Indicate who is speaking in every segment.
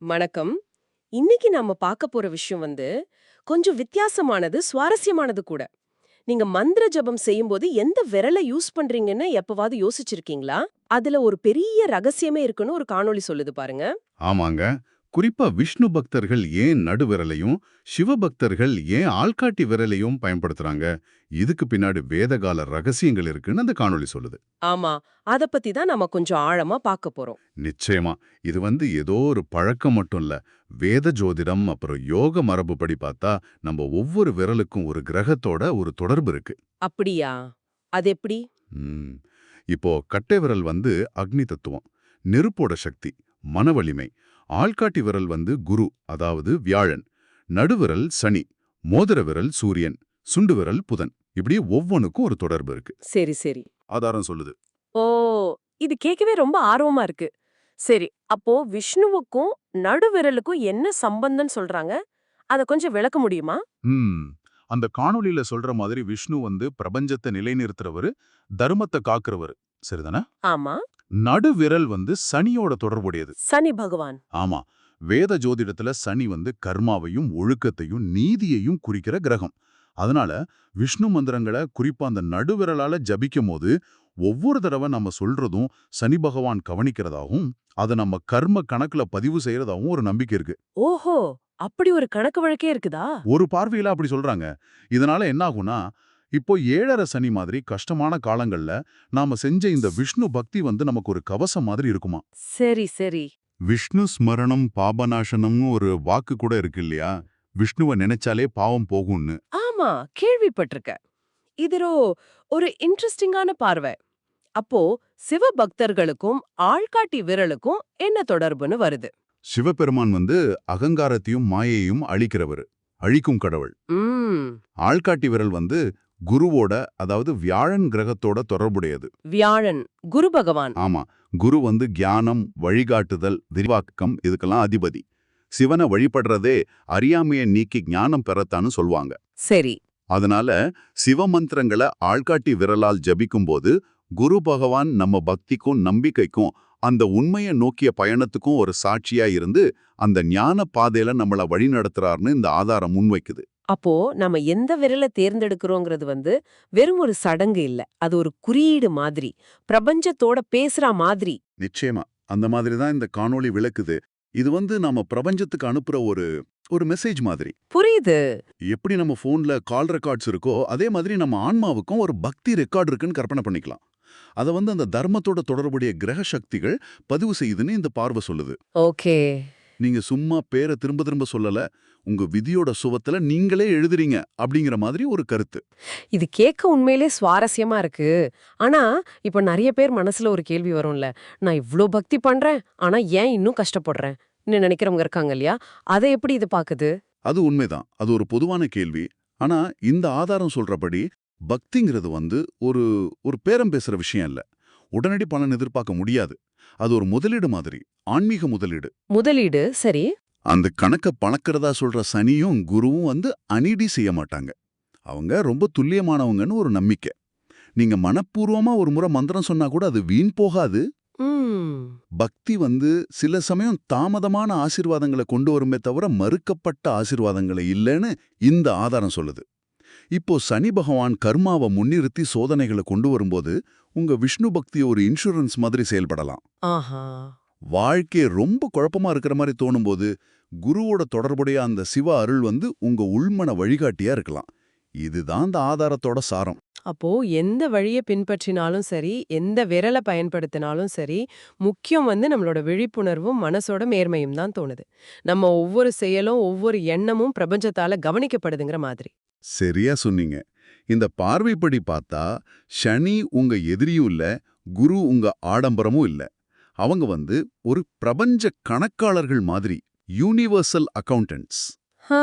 Speaker 1: வணக்கம். இன்னைக்கு நாம பார்க்க போற விஷயம் வந்து கொஞ்சம் வித்தியாசமானது சுவாரஸ்யமானது கூட. நீங்க மந்திர ஜபம் செய்யும்போது எந்த விரலை யூஸ் பண்றீங்கன்னு எப்பவாவது யோசிச்சிருக்கீங்களா? அதுல ஒரு பெரிய ரகசியமே இருக்குன்னு ஒரு காணொளி சொல்லுது பாருங்க.
Speaker 2: ஆமாங்க. குறிப்பா விஷ்ணு பக்தர்கள் ஏன் நடுவிரலையும் சிவபக்தர்கள் ஏன் ஆள்காட்டி விரலையும் பயன்படுத்துறாங்க? இதுக்கு பின்னாடி வேதகால ரகசியங்கள் இருக்குன்னு அந்த காணொளி சொல்லுது.
Speaker 1: ஆமா. அத பத்தி தான் நாம கொஞ்சம் ஆழமா பார்க்க போறோம்.
Speaker 2: நிச்சயமா. இது வந்து ஏதோ ஒரு பழக்கம் மட்டும் இல்ல. வேத ஜோதிடம் அப்புறம் யோக மரபுப்படி பார்த்தா நம்ம ஒவ்வொரு விரலுக்கும் ஒரு கிரகத்தோட ஒரு தொடர்பு இருக்கு.
Speaker 1: அப்படியா? அது எப்படி.
Speaker 2: இப்போ கட்டை விரல் வந்து அக்னி தத்துவம் நெருப்போட சக்தி மன வலிமை ஆள்காட்டி விரல் வந்து குரு அதாவது வியாழன். நடுவிரல் சனி மோதிர விரல் சூரியன் சுண்டு விரல் புதன். இப்படி ஒவ்வொன்றுக்கும் ஒரு தொடர்பு இருக்கு.
Speaker 1: சரி சரி.
Speaker 2: ஆதாரம் சொல்லுது.
Speaker 1: ஓ இது கேட்கவே ரொம்ப ஆர்வமா இருக்கு. சரி அப்போ விஷ்ணுவுக்கும் நடுவிரலுக்கும் என்ன சம்பந்தம் சொல்றாங்க? அத கொஞ்சம் விளக்க முடியுமா?
Speaker 2: அந்த காணொளியில சொல்ற மாதிரி விஷ்ணு வந்து பிரபஞ்சத்தை நிலைநிறுத்துறவரு தர்மத்தை காக்குறவரு. சரிதானே?
Speaker 1: ஆமா.
Speaker 2: நடுவிரல் வந்து சனியோட தொடர்புடையது.
Speaker 1: சனி பகவான்.
Speaker 2: ஆமா வேத ஜோதிடத்துல சனி வந்து கர்மாவையும் ஒழுக்கத்தையும் நீதியையும் குறிக்கிற கிரகம். அதனால விஷ்ணு மந்திரங்களை குறிப்பா அந்த நடுவிரலால ஜபிக்கும் போது ஒவ்வொரு தடவை நம்ம சொல்றதும் சனி பகவான் கவனிக்கிறதாகவும் அதை நம்ம கர்ம கணக்குல பதிவு செய்யறதாகவும் ஒரு நம்பிக்கை இருக்கு.
Speaker 1: ஓஹோ! அப்படி ஒரு கணக்கு வழக்கே இருக்குதா?
Speaker 2: ஒரு பார்வையில அப்படி சொல்றாங்க. இதனால என்ன ஆகும்னா இப்போ ஏழரை சனி மாதிரி கஷ்டமான காலங்கள்ல நாம செஞ்ச இந்த விஷ்ணு பக்தி வந்து நமக்கு ஒரு கவசம் மாதிரி இருக்குமா?
Speaker 1: சரி சரி.
Speaker 2: விஷ்ணு ஸ்மரணம் பாபநாசனம்னு ஒரு வாக்கு கூட இருக்கு இல்லையா? விஷ்ணுவை நினைச்சாலே பாவம் போகும்னு.
Speaker 1: ஆமா கேள்விப்பட்டிருக்க இதுரோ ஒரு இன்ட்ரெஸ்டிங்கான பார்வை. அப்போ சிவபக்தர்களுக்கும் ஆள்காட்டி விரலுக்கும் என்ன தொடர்புன்னு வருது?
Speaker 2: சிவபெருமான் வந்து அகங்காரத்தையும் மாயையும் அழிக்கிறவர். அழிக்கும் கடவுள். ஆள்காட்டி விரல் வந்து குருவோட அதாவது வியாழன் கிரகத்தோட தொடர்புடையது.
Speaker 1: வியாழன் குரு பகவான்.
Speaker 2: ஆமா குரு வந்து கியானம் வழிகாட்டுதல் விரிவாக்கம் இதுக்கெல்லாம் அதிபதி. சிவனை வழிபடுறதே அறியாமையை நீக்கி ஞானம் பெறத்தான்னு சொல்லுவாங்க
Speaker 1: சரி.
Speaker 2: அதனால சிவமந்திரங்களை ஆள்காட்டி விரலால் ஜபிக்கும்போது குரு பகவான் நம்ம பக்திக்கும் நம்பிக்கைக்கும் அந்த உண்மையை நோக்கிய பயணத்துக்கும் ஒரு சாட்சியா இருந்து அந்த ஞான பாதையில நம்மள வழி நடத்துறாருன்னு இந்த ஆதாரம் முன்வைக்குது.
Speaker 1: அப்போ நம்ம எந்த விரலை தேர்ந்தெடுக்கிறோங்கிறது வந்து வெறும் ஒரு சடங்கு இல்ல. அது ஒரு குறியீடு மாதிரி. பிரபஞ்சத்தோட பேசுற மாதிரி.
Speaker 2: நிச்சயமா. அந்த மாதிரி தான் இந்த காணொளி விளக்குது. இது வந்து நம்ம பிரபஞ்சத்துக்கு அனுப்புற ஒரு ஒரு மெசேஜ் மாதிரி.
Speaker 1: புரியுது.
Speaker 2: எப்படி நம்ம ஃபோன்ல கால் ரெக்கார்ட்ஸ் இருக்கோ அதே மாதிரி நம்ம ஆன்மாவுக்கும் ஒரு பக்தி ரெக்கார்ட் இருக்குன்னு கற்பனை பண்ணிக்கலாம். அதை வந்து அந்த தர்மத்தோட தொடர்புடைய கிரக சக்திகள் பதிவு செய்யுதுன்னு இந்த பார்வை சொல்லுது.
Speaker 1: ஓகே.
Speaker 2: நீங்க சும்மா பேரை திரும்ப திரும்ப சொல்லல உங்க விதியோட சுவத்துல நீங்களே எழுதுறீங்க அப்படிங்கிற மாதிரி ஒரு கருத்து.
Speaker 1: இது கேட்க உண்மையிலே சுவாரஸ்யமா இருக்கு. ஆனா இப்ப நிறைய பேர் மனசுல ஒரு கேள்வி வரும்ல நான் இவ்ளோ பக்தி பண்றேன் ஆனா ஏன் இன்னும் கஷ்டப்படுறேன்? நினைக்கிறவங்க இருக்காங்க இல்லையா? அதை எப்படி இது பாக்குது?
Speaker 2: அது உண்மைதான். அது ஒரு பொதுவான கேள்வி. ஆனா இந்த ஆதாரம் சொல்றபடி பக்திங்கிறது வந்து ஒரு ஒரு பேரம் பேசுற விஷயம் இல்ல. உடனடி பலன் எதிர்பார்க்க முடியாது. அது ஒரு முதலீடு மாதிரி ஆன்மீக முதலீடு.
Speaker 1: முதலீடு சரி.
Speaker 2: அந்த கணக்க பணக்கிறதா சொல்ற சனியும் குருவும் வந்து அநீதி செய்ய மாட்டாங்க. அவங்க ரொம்ப துல்லியமானவங்கன்னு ஒரு நம்பிக்கை. நீங்க மனப்பூர்வமா ஒரு முறை மந்திரம் சொன்னா கூட அது வீண் போகாது. பக்தி வந்து சில சமயம் தாமதமான ஆசீர்வாதங்களை கொண்டு வருமே தவிர மறுக்கப்பட்ட ஆசீர்வாதங்களை இல்லைன்னு இந்த ஆதாரம் சொல்லுது. இப்போ சனி பகவான் கர்மாவை முன்னிறுத்தி சோதனைகளை கொண்டு வரும்போது உங்க விஷ்ணு பக்தி ஒரு இன்சூரன்ஸ் மாதிரி செயல்படலாம்.
Speaker 1: ஆஹா.
Speaker 2: வாழ்க்கை ரொம்ப குழப்பமா இருக்கிற மாதிரி தோணும்போது குருவோட தொடர்புடைய அந்த சிவ அருள் வந்து உங்க உள்மன வழிகாட்டியா இருக்கலாம். இதுதான் அந்த ஆதாரத்தோட சாரம்.
Speaker 1: அப்போ எந்த வழியை பின்பற்றினாலும் சரி எந்த விரலை பயன்படுத்தினாலும் சரி முக்கியம் வந்து நம்மளோட விழிப்புணர்வும் மனசோட மேர்மையும் தான் தோணுது. நம்ம ஒவ்வொரு செயலும் ஒவ்வொரு எண்ணமும் பிரபஞ்சத்தால கவனிக்கப்படுதுங்கிற மாதிரி.
Speaker 2: சரியா சொன்னீங்க. இந்த பார்வைப்படி பார்த்தா சனி உங்க எதிரியும் இல்ல குரு உங்க ஆடம்பரமும் இல்ல. அவங்க வந்து ஒரு பிரபஞ்ச கணக்காளர்கள் மாதிரி யூனிவர்சல் அக்கவுண்டன்ட்ஸ்
Speaker 1: ஹா,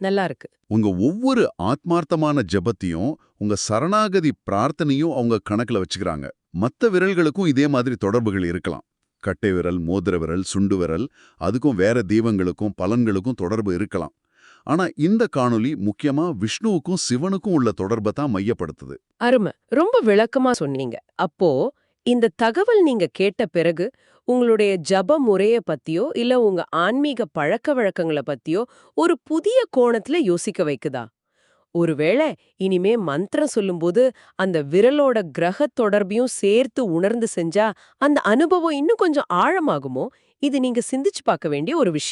Speaker 1: நல்லா இருக்கு.
Speaker 2: உங்க ஒவ்வொரு ஆத்மார்த்தமான ஜெபத்தையும் உங்க சரணாகதி பிரார்த்தனையும் அவங்க கணக்குல வச்சுக்கிறாங்க. மத்த விரல்களுக்கும் இதே மாதிரி தொடர்புகள் இருக்கலாம். கட்டை விரல் மோதிர விரல் சுண்டு விரல் அதுக்கும் வேற தெய்வங்களுக்கும் பலன்களுக்கும் தொடர்பு இருக்கலாம். ஆனா இந்த காணொளி முக்கியமா விஷ்ணுவுக்கும் சிவனுக்கும் உள்ள தொடர்பை தான் மையப்படுத்துது.
Speaker 1: அருமை. ரொம்ப விளக்கமா சொன்னீங்க. அப்போ இந்த தகவல் நீங்க கேட்ட பிறகு உங்களுடைய ஜப முறைய பத்தியோ இல்ல உங்க ஆன்மீக பழக்க வழக்கங்களை பத்தியோ ஒரு புதிய கோணத்துல யோசிக்க வைக்குதா? ஒருவேளை இனிமே மந்திரம் சொல்லும்போது அந்த விரலோட கிரக தொடர்பையும் சேர்த்து உணர்ந்து செஞ்சா அந்த அனுபவம் இன்னும் கொஞ்சம் ஆழமாகுமோ? இது நீங்க சிந்திச்சு பார்க்க வேண்டிய ஒரு விஷயம்.